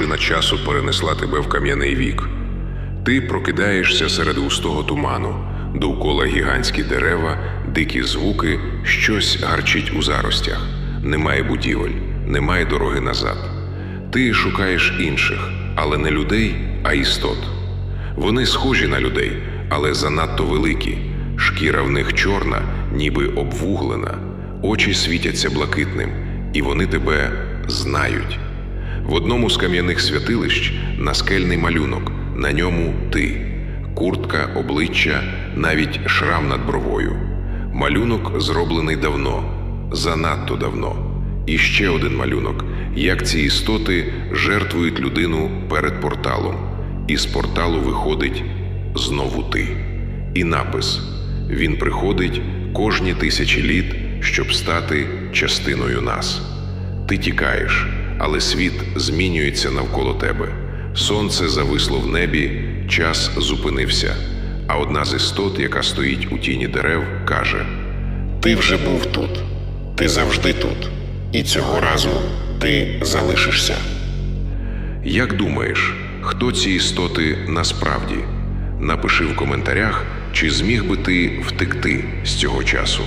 машина часу перенесла тебе в кам'яний вік. Ти прокидаєшся серед густого туману, довкола гігантські дерева, дикі звуки, щось гарчить у заростях. Немає будівель, немає дороги назад. Ти шукаєш інших, але не людей, а істот. Вони схожі на людей, але занадто великі. Шкіра в них чорна, ніби обвуглена, очі світяться блакитним, і вони тебе знають. В одному з кам'яних святилищ наскельний малюнок, на ньому ти, куртка, обличчя, навіть шрам над бровою. Малюнок зроблений давно, занадто давно. І ще один малюнок, як ці істоти жертвують людину перед порталом. І з порталу виходить знову ти. І напис: Він приходить кожні тисячі літ, щоб стати частиною нас. Ти тікаєш, але світ змінюється навколо тебе. Сонце зависло в небі, час зупинився. А одна з істот, яка стоїть у тіні дерев, каже: Ти вже був тут, ти завжди тут, і цього разу ти залишишся. Як думаєш, хто ці істоти насправді? Напиши в коментарях, чи зміг би ти втекти з цього часу.